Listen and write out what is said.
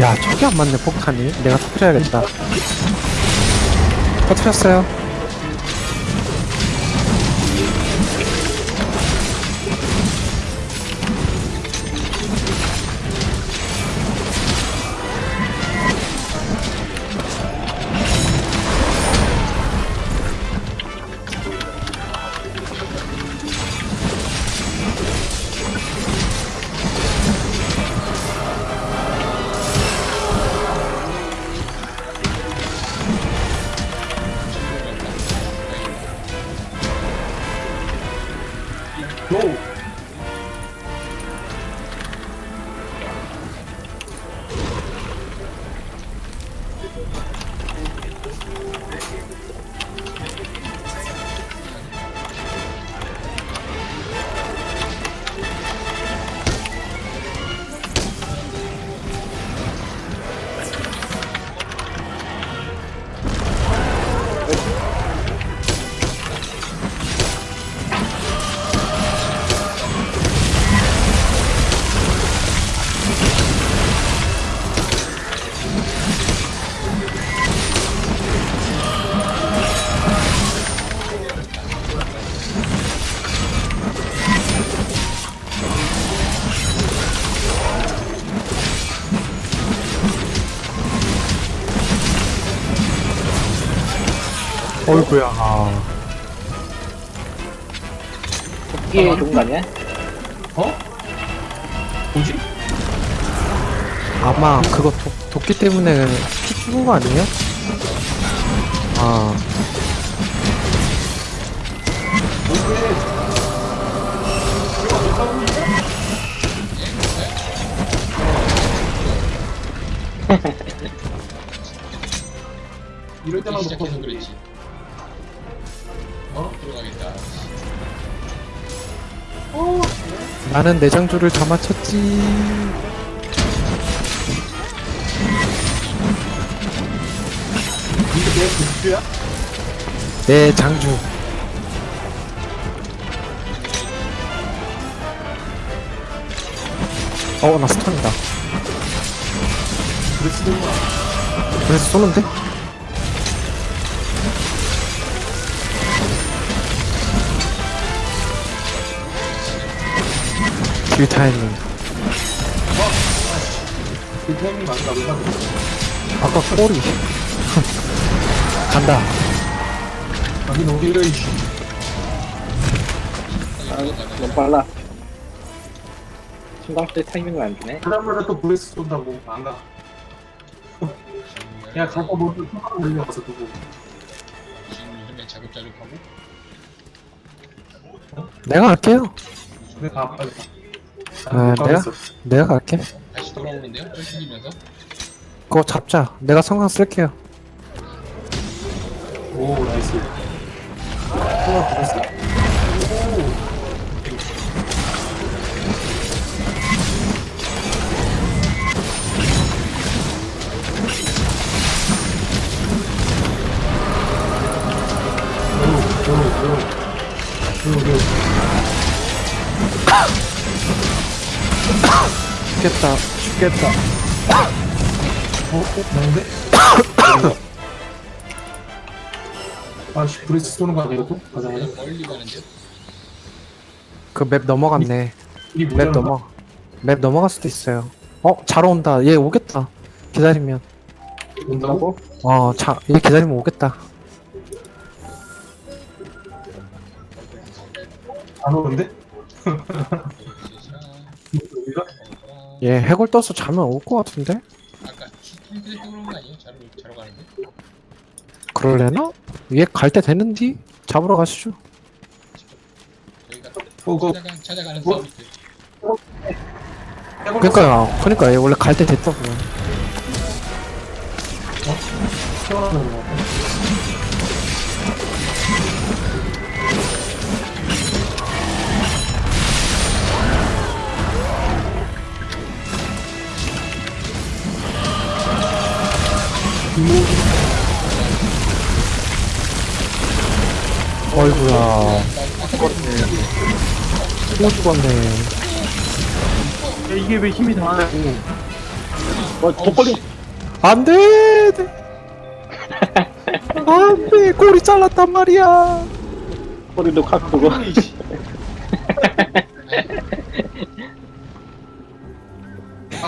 야, 저게 안 맞네, 폭탄이. 내가 터뜨려야겠다. 터뜨렸어요. 어이구야. 아, 이게 좋은 거 아니야? 어? 뭐지? 아마 그거 도, 도끼 때문에 피 죽은 거 아니에요? 아, 이럴 때만 시작해서 놓고 그랬지. 어? 들어가겠다. 나는 내장줄을 다 맞췄지. 이게 내 부주야? 내 장주. 어, 나 스턴이다. 그래서 쏘는데? 딜 타이밍. 그 아까 꼬리. 간다. 가긴 오길래, 이씨. 아, 너무 빨라. 신경 쓸 타이밍을 안 주네. 그다음에 또 브레스 쏜다고. 안 가. 그냥 갈거 모두 손가락 올려가서 두고. 지금 요즘에 자급자족하고 내가 갈게요. 내가 아, 빨리 가. 아, 못 내가? 내가 갈게. 다시 돌아오는데요? 쫄쫄이면서 그거 잡자. 내가 성광 쓸게요. 오, 나이스. 손가락 브레스. 오. 요, 요, 요. 요, 요. 죽겠다. 죽겠다. 어? 어? 나는데? 아씨 브레스 쏘는 거 아니야 또? 가자마자? 멀리 가는데 그 맵 넘어갔네. 이 맵 모자란 넘어. 맵 넘어갈 수도 있어요. 어, 잘 온다. 얘 오겠다. 기다리면. 온다고? 어, 자, 얘 기다리면 오겠다. 안 오는데? 어, 얘 해골 떠서 자면 올 것 같은데? 아까 힐드 그런 거 아니에요? 자러 자러 가는데 그럴래나? 얘 갈 때 되는디? 잡으러 가시죠. 저희가 어, 그거 찾아가, 찾아가는 뭐? 싸움이 돼. 그니까요. 그니까 얘 원래 갈 때 됐다고. 태어나는 어이구야. 또 죽었네. 야, 이게 왜 힘이 다 나냐고. 어, 독걸림. 안돼 안 돼 꼬리 잘랐단 말이야 꼬리도 칵 보고.